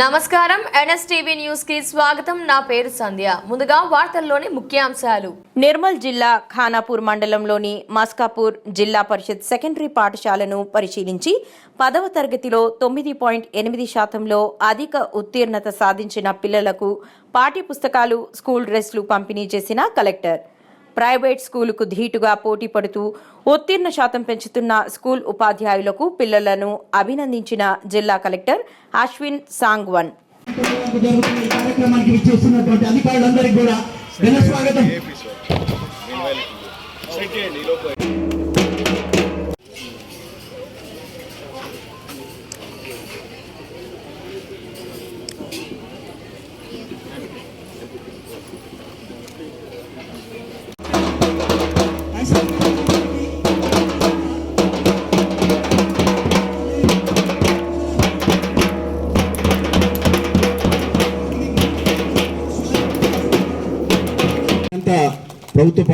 నమస్కారం. ఎన్ఎస్టీవీ న్యూస్కి స్వాగతం. నా పేరు సంధ్య. ముందుగా వార్తల్లోని ముఖ్యాంశాలు. నిర్మల్ జిల్లా ఖానాపూర్ మండలంలోని మస్కాపూర్ జిల్లా పరిషత్ సెకండరీ పాఠశాలను పరిశీలించి పదవ తరగతిలో తొమ్మిది పాయింట్ ఎనిమిది శాతంలో అధిక ఉత్తీర్ణత సాధించిన పిల్లలకు పాఠ్యపుస్తకాలు స్కూల్ డ్రెస్లు పంపిణీ చేసిన కలెక్టర్. ప్రైవేట్ స్కూలుకు ధీటుగా పోటీ పడుతూ ఉత్తీర్ణ శాతం పెంచుతున్న స్కూల్ ఉపాధ్యాయులకు పిల్లలను అభినందించిన జిల్లా కలెక్టర్ అశ్విన్ సాంగ్వన్. జరుగుతున్న ఈ కార్యక్రమానికి ఇచ్చేస్తున్నటువంటి అధికారులందరికీ కూడా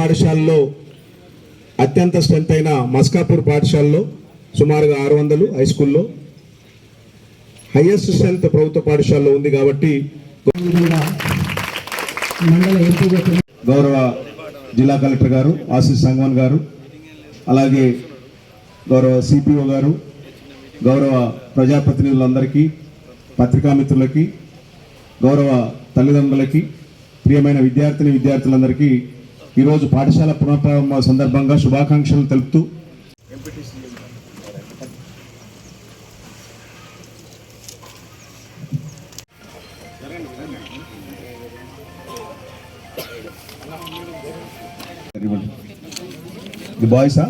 పాఠశాలలో అత్యంత స్ట్రెంత్ అయిన మస్కాపూర్ పాఠశాలలో సుమారుగా ఆరు వందలు హై స్కూల్లో హయ్యెస్ట్ స్ట్రెంత్ ప్రభుత్వ పాఠశాలలో ఉంది కాబట్టి గౌరవ జిల్లా కలెక్టర్ గారు ఆశీష్ సంగవన్ గారు అలాగే గౌరవ సిపిఓ గారు గౌరవ ప్రజాప్రతినిధులందరికీ పత్రికా మిత్రులకి గౌరవ తల్లిదండ్రులకి ప్రియమైన విద్యార్థిని విద్యార్థులందరికీ ఈరోజు పాఠశాల పునఃప్రారంభ సందర్భంగా శుభాకాంక్షలు తెలుపుతూ ది బాయ్సా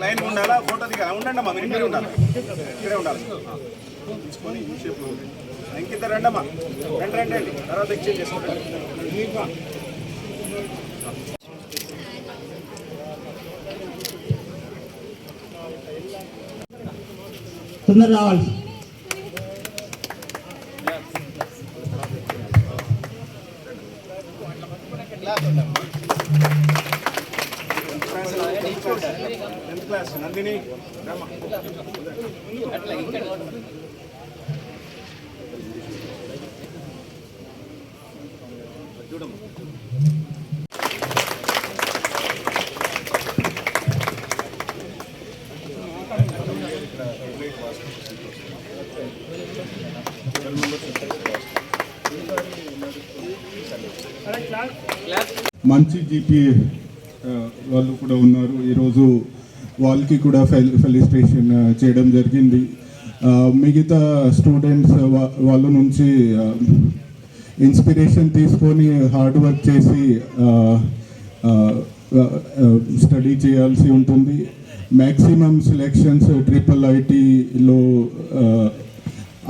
లైన్ ఉండాలా? ఫోటో దిగాలి? ఉండండి అమ్మా మీరు ఇక్కడే ఉండాలి? ఇక్కడే ఉండాలి? తీసుకొని ఈ షేప్లో ఇంకిద్ద రండమ్మా. రండి రండి రండి తర్వాత ఎక్స్చేంజ్ చేసుకుంటాం. తొందర రావాలి. టెన్త్ క్లాస్ నందిని మంచి జీపీఏ వాళ్ళు కూడా ఉన్నారు. ఈరోజు వాళ్ళకి కూడా ఫెల్ ఫెలిస్ట్రేషన్ చేయడం జరిగింది. మిగతా స్టూడెంట్స్ వాళ్ళ నుంచి ఇన్స్పిరేషన్ తీసుకొని హార్డ్ వర్క్ చేసి స్టడీ చేయాల్సి ఉంటుంది. మ్యాక్సిమం సెలెక్షన్స్ ట్రిపుల్ ఐటీలో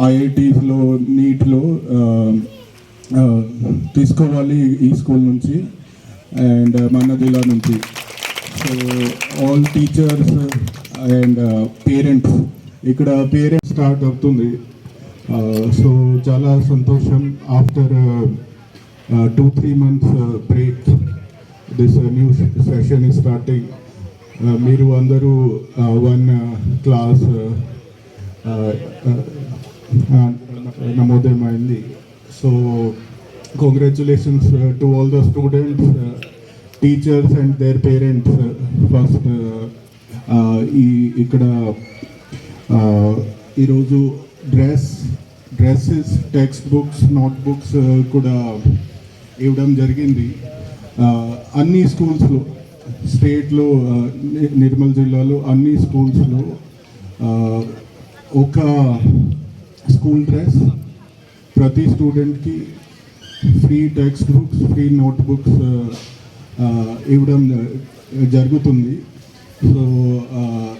ఐఐటీస్లో నీట్లో తీసుకోవాలి ఈ స్కూల్ నుంచి. అండ్ మన నుంచి so all teachers and parents ఇక్కడ పేరెంట్స్ స్టార్ట్ అవుతుంది. సో చాలా సంతోషం after two three months break this new session ఈ స్టార్టింగ్ మీరు అందరూ one class నమోదయమైంది so congratulations to all the students teachers and their parents first ఈ ఇక్కడ uh, ఈరోజు dress dresses text books note books uh, కూడా ఇవ్వడం జరిగింది. Uh, అన్ని స్కూల్స్లో స్టేట్లో నిర్మల్ జిల్లాలో అన్ని స్కూల్స్లో ఒక స్కూల్ డ్రెస్ ప్రతి స్టూడెంట్కి free text books free note books ఇవ్వడం uh, జరుగుతుంది. సో uh,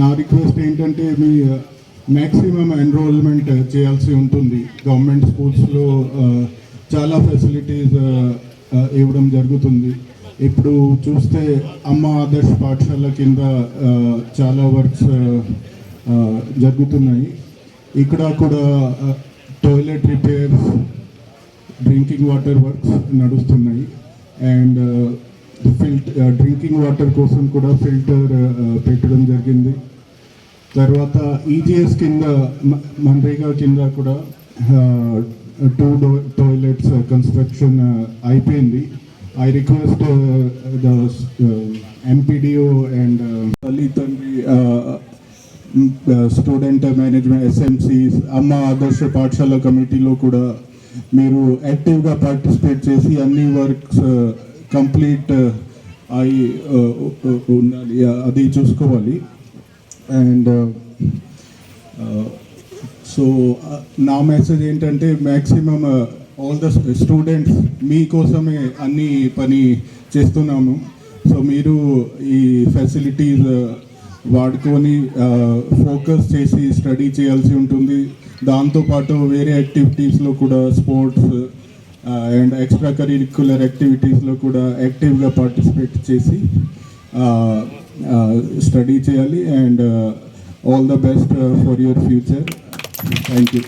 నా రిక్వెస్ట్ ఏంటంటే మీ uh, మ్యాక్సిమం ఎన్రోల్మెంట్ చేయాల్సి ఉంటుంది. గవర్నమెంట్ స్కూల్స్లో చాలా ఫెసిలిటీస్ ఇవ్వడం జరుగుతుంది. ఇప్పుడు చూస్తే అమ్మ ఆదర్శ పాఠశాల కింద చాలా వర్క్స్ జరుగుతున్నాయి. ఇక్కడ కూడా toilet repairs drinking water works నడుస్తున్నాయి. అండ్ ఫిల్టర్ డ్రింకింగ్ వాటర్ కోసం కూడా ఫిల్టర్ uh, uh, పెట్టడం జరిగింది. తర్వాత ఈజీఎస్ కింద మన్రేగా కింద కూడా టూ టాయిలెట్స్ కన్స్ట్రక్షన్ అయిపోయింది. I request the MPDO and తల్లి తండ్రి స్టూడెంట్ మేనేజ్మెంట్ ఎస్ఎంసీస్ అమ్మ ఆదర్శ పాఠశాల కమిటీలో కూడా మీరు యాక్టివ్గా పార్టిసిపేట్ చేసి అన్ని వర్క్స్ కంప్లీట్ అయి ఉండాలి. అది చూసుకోవాలి. అండ్ సో నా మెసేజ్ ఏంటంటే మ్యాక్సిమం ఆల్ ద స్టూడెంట్స్ మీకోసమే అన్ని పని చేస్తున్నాము. సో మీరు ఈ ఫెసిలిటీస్ వాడుకొని ఫోకస్ చేసి స్టడీ చేయాల్సి ఉంటుంది. దాంతోపాటు వేరే యాక్టివిటీస్లో కూడా స్పోర్ట్స్ అండ్ ఎక్స్ట్రా కరిక్యులర్ యాక్టివిటీస్లో కూడా యాక్టివ్గా పార్టిసిపేట్ చేసి స్టడీ చేయాలి. And all the best for your future thank you